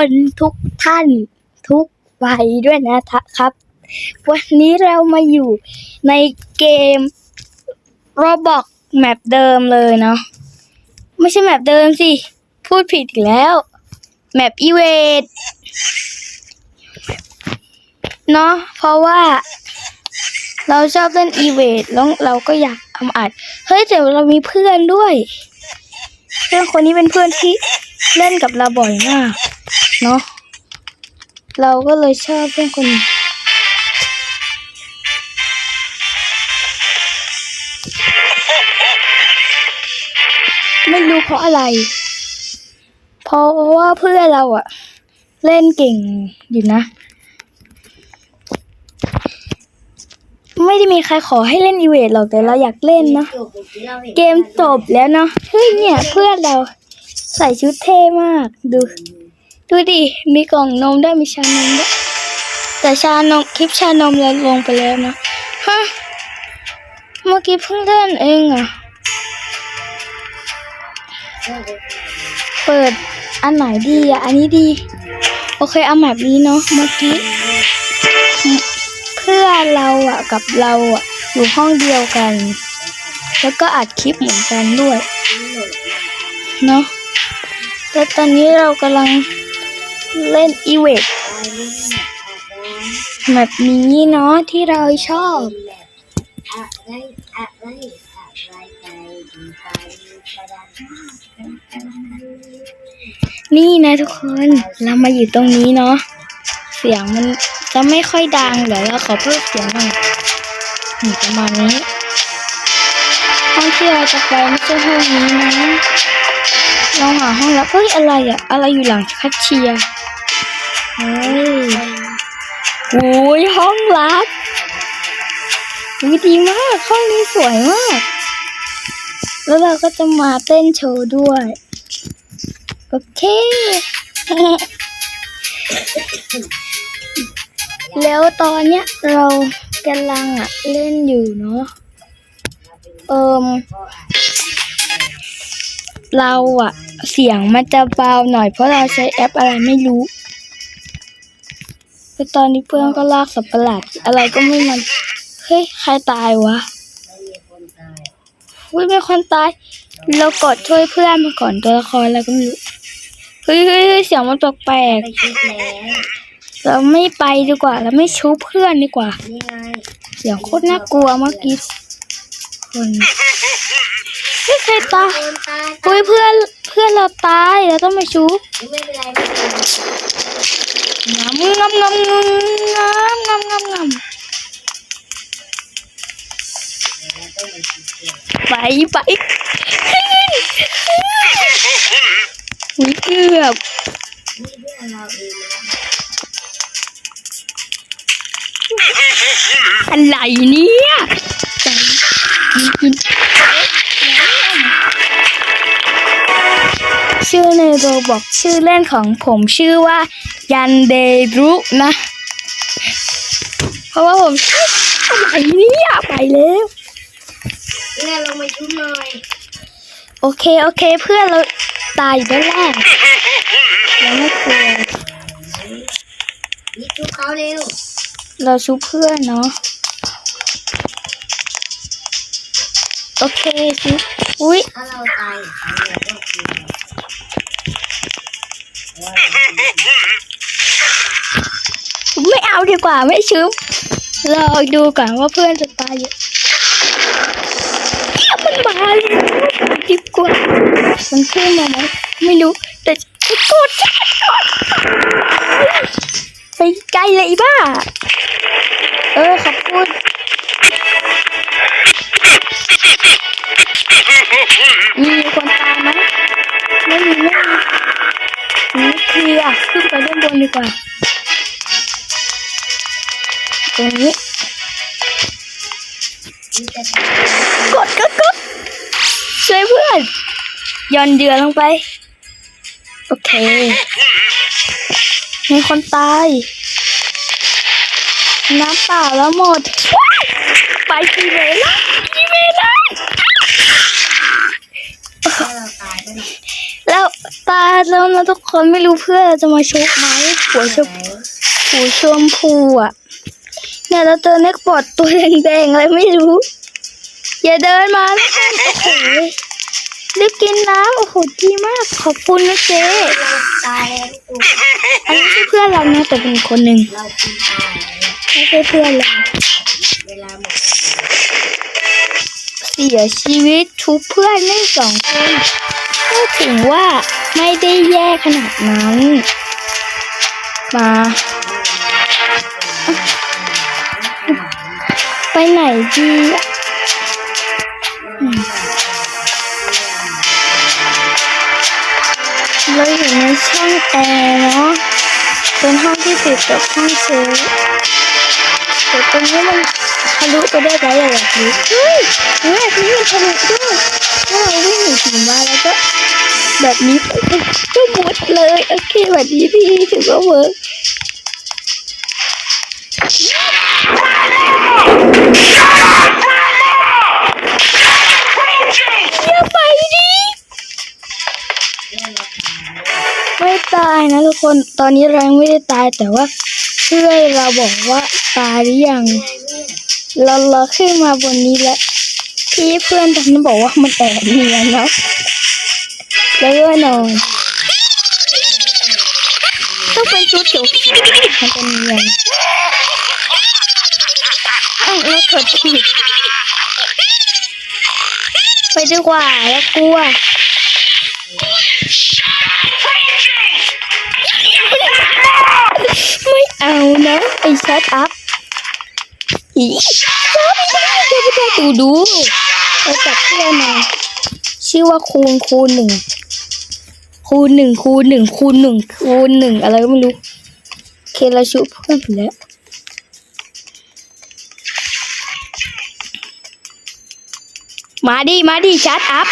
คนทุกท่านทุกวัยด้วยนะครับ วันนี้เรามาอยู่ในเกม Roblox แมปเดิมเลยเนาะไม่ใช่แมปเดิมสิ พูดผิดอีกแล้ว แมปอีเวดเนาะเพราะว่า เราชอบเล่นอีเวดแล้วเราก็อยากทำอัด เฮ้ยแต่เรามีเพื่อนด้วย เพื่อนคนนี้เป็นเพื่อนที่เล่นกับเราบ่อยมาก เนาะเราก็เลยชอบเพื่อนคนนี้ไม่รู้เพราะอะไร เพราะว่าเพื่อนเราอะเล่นเก่งอยู่นะ ไม่ได้มีใครขอให้เล่นอีเวทหรอกแต่เราอยากเล่นเนาะเกมจบแล้วเนาะเฮ้ยเนี่ยเพื่อนเราใส่ชุดเท่มากดู ดูดิ มีกล่องนมได้มีชานมด้วยแต่ชานมคลิปชานมเราลงไปแล้วนะฮะเมื่อกี้เพิ่งเล่นเองอะเปิดอันไหนดีอะอันนี้ดี โอเคเอาแบบนี้เนาะเมื่อกี้ เพื่อเราอะกับเราอะ อยู่ห้องเดียวกัน แล้วก็อัดคลิปเหมือนกันด้วย เนาะแต่ตอนนี้เรากำลัง เล่นอีเวทแบบนี้เนาะที่เราชอบนี่นะทุกคนเรามาอยู่ตรงนี้เนาะเสียงมันจะไม่ค่อยดังเดี๋ยวเราขอเพิ่มเสียงหน่อยนี่ประมาณนี้ ห้องที่เราจะไปไม่ใช่ห้องนี้นะลองหาห้องแล้วเฮ้ยอะไรอะอะไรอยู่หลังแคชเชียร์เฮ้ยโอ้ยห้องลับอุ๊ยดีมากห้องนี้สวยมาก แล้วเราก็จะมาเต้นโชว์ด้วย โอเค แล้วตอนเนี้ยเรากำลังอะเล่นอยู่เนาะ เอิมเราอะเสียงมันจะเบาหน่อยเพราะเราใช้แอปอะไรไม่รู้แล้วตอนนี้เพื่อนก็ลากสับประหลาดอะไรก็ไม่มัน เฮ้ย ใครตายวะอุ้ยมีคนตาย เรากดช่วยเพื่อนมาก่อนตัวละครอะไรก็ไม่รู้เฮ้ยเฮ้ยเสียงมันแปลกไปล้วๆเราไม่ไปดีกว่า เราไม่ชูเพื่อนดีกว่า เสียงโคตรน่ากลัวเมื่อกี้ คนเฮ้ยใครตายคนตายอุ้ยเพื่อนเพื่อนเราตายเราต้องไปชูไม่เป็นไรไม่เป็นไรงำงำงำงำงำงำงำไปไปอุ้ยเกือบนี่เพื่อนเราเองนะอะไรเนี่ยใจ กินชื่อในโรบอกชื่อเล่นของผมชื่อว่ายันเดรุนะ เพราะว่าผมอะไรเนี่ยไปแล้วเนี่ยลงมาชุบหน่อยโอเค โอเคเพื่อนเราตายอยู่ด้านล่างเราไม่กลัวนี่ชุบเขาเร็วเราชูเพื่อนเนาะ โอเคสิอุ้ยถ้าเราตายเขาเนี่ยก็คือไม่เอาดีกว่าไม่ชุบรอดูก่อนว่าเพื่อนจะตายอยู่มันมาแล้วดีกว่ามันขึ้นมาไหมไม่รู้แต่กดจะกดไปไกลเลยบ้า เออขอบคุณ ดีกว่าตรงนี้กดก็กดช่วยเพื่อนย่อนเดือลงไป โอเค มีคนตาย น้ำเปล่าแล้วหมด ไปทีเวล่าทีเวล่าถ้เราตายก็เนี่ยแล้ว ตายแล้วนะทุกคนไม่รู้เพื่อนเราจะมาชุบไหมหัวชมหัวชมพูอะเนี่ยเราเจอเน็กบอดตัวแดงๆอะไรไม่รู้ อย่าเดินมานโอ้โหรีบกินน้ำโอ้โหดีมาก ขอบคุณนะเจ๊ตายทุกคนอันนี้ไม่ใช่เพื่อนเรานะแต่เป็นคนหนึ่งเรากินตายแล้วไม่ใช่เพื่อนเราเวลาหมด เสียชีวิตทุกเพื่อนได้สองคนก็ถึงว่าไม่ได้แย่ขนาดนั้น มา ไปไหนดีเราอยู่ในช่องแอร์เนาะเป็นห้องที่ติดกับห้องเชฟแต่ตรงนี้มัน ทะลุไปได้ไหมอะอยากรู้เฮ้ยเฮ้ยอันนี้มันทะลุด้วยถ้าเราวิ่งหนีผีมาแล้วก็ แบบนี้ก็มุดเลยโอเคแบบนี้พี่ถือว่าเวิร์กอย่าไปดิไม่ตายนะทุกคนตอนนี้เรายังไม่ได้ตายแต่ว่าเพื่อนเราบอกว่าตายหรือยัง เราเราขึ้นมาบนนี้แล้วพี่เพื่อนตอนนั้นบอกว่ามันแอบเนียนเนาะแล้วก็นอนต้องเป็นชุดเขียวมันจะเนียนอ้าวแล้วกดผิดไปดีกว่าแล้วกลัวไม่เอานะไอ้ชัดอัพ อีชัดไม่ได้จะไม่ได้ดูดูเราจับเพื่อนมาชื่อว่าคูณคูณหนึ่งคูณหนึ่งคูณหนึ่งคูณหนึ่งคูณหนึ่งอะไรก็ไม่รู้เคเราชุบเพื่อนไปแล้วมาดิมาดิชัดอัพ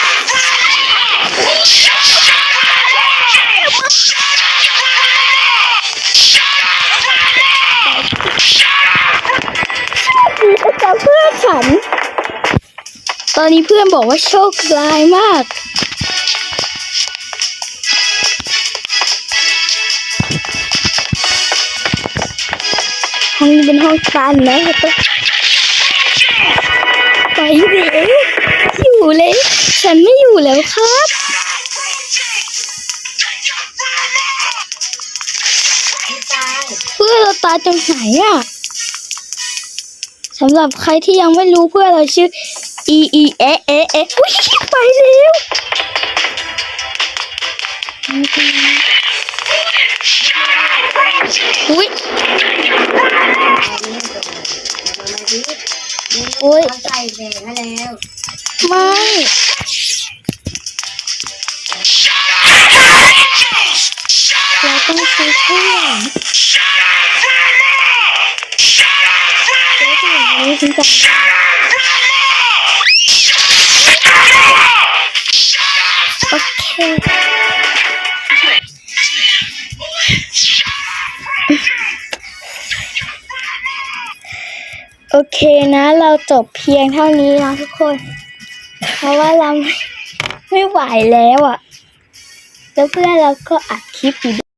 กับเพื่อนฉัน ตอนนี้เพื่อนบอกว่าโชคร้ายมากห้องนี้เป็นห้องการนะไปเร็วอยู่เลย ฉันไม่อยู่แล้วครับเพื่อเราตายตรงไหนอะ สำหรับใครที่ยังไม่รู้เพื่อนเราชื่อ e e e e e อุ้ยไปเร็วอุ้ยโอ๊ยเขาใส่แดงให้แล้ว ไม่างนี้ฉันจำได้โอเคโอเคนะ เราจบเพียงเท่านี้นะทุกคน เพราะว่าเราไม่ไม่ไหวแล้วอะ แล้วเพื่อนเราก็อัดคลิปอยู่